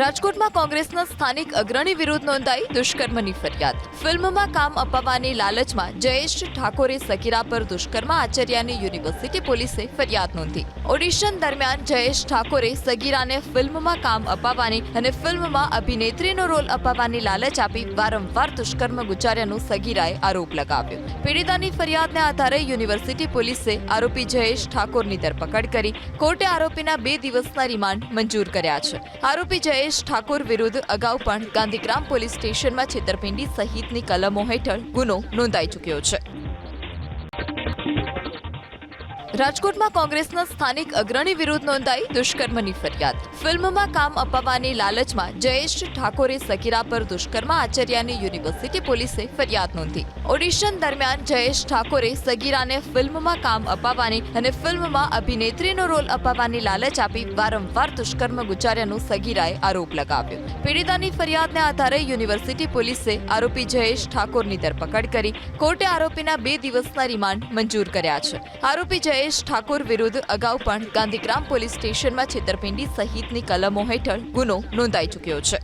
રાજકોટમાં કોંગ્રેસના સ્થાનિક અગ્રણી વિરુદ્ધ નોંધાઈ દુષ્કર્મની ફરિયાદ. ફિલ્મમાં કામ અપાવવાની લાલચમાં જયેશ ઠાકોરે સકીરા પર દુષ્કર્મ આચર્યાની યુનિવર્સિટી પોલીસે ફરિયાદ નોંધી. ઓડિશન દરમિયાન જયેશ ઠાકોરે સગીરાને ફિલ્મમાં કામ અપાવવાની અને ફિલ્મમાં અભિનેત્રીનો રોલ અપાવવાની લાલચ આપી વારંવાર દુષ્કર્મ ગુજાર્યાનો સગીરાએ આરોપ લગાવ્યો. પીડિતાની ફરિયાદને આધારે યુનિવર્સિટી પોલીસે આરોપી જયેશ ઠાકોરની ધરપકડ કરી. કોર્ટે આરોપીના બે દિવસના રિમાન્ડ મંજૂર કર્યા છે. આરોપી જયેશ ઠાકોર વિરુદ્ધ અગાઉ પણ ગાંધીગ્રામ પોલીસ સ્ટેશનમાં છેતરપિંડી સહિતની કલમો હેઠળ ગુનો નોંધાઈ ચૂક્યો છે. રાજકોટમાં કોંગ્રેસના સ્થાનિક અગ્રણી વિરુદ્ધ નોંધાઈ દુષ્કર્મની ફરિયાદ. ફિલ્મમાં કામ અપાવવાની લાલચમાં જયેશ ઠાકોરે સકીરા પર દુષ્કર્મ આચર્યાની યુનિવર્સિટી પોલીસે ફરિયાદ નોંધી. ઓડિશન દરમિયાન જયેશ ઠાકોરે સગીરાને ફિલ્મમાં કામ અપાવવાની અને ફિલ્મમાં અભિનેત્રીનો રોલ અપાવવાની લાલચ આપી વારંવાર દુષ્કર્મ ગુજાર્યાનો સગીરાએ આરોપ લગાવ્યો. પીડિતાની ફરિયાદને આધારે યુનિવર્સિટી પોલીસે આરોપી જયેશ ઠાકોરની ધરપકડ કરી. કોર્ટે આરોપીના બે દિવસના રિમાન્ડ મંજૂર કર્યા છે. આરોપી જયેશ ઠાકોર વિરુદ્ધ અગાઉ પણ ગાંધીગ્રામ પોલીસ સ્ટેશનમાં છેતરપિંડી સહિતની કલમો હેઠળ ગુનો નોંધાઈ ચૂક્યો છે.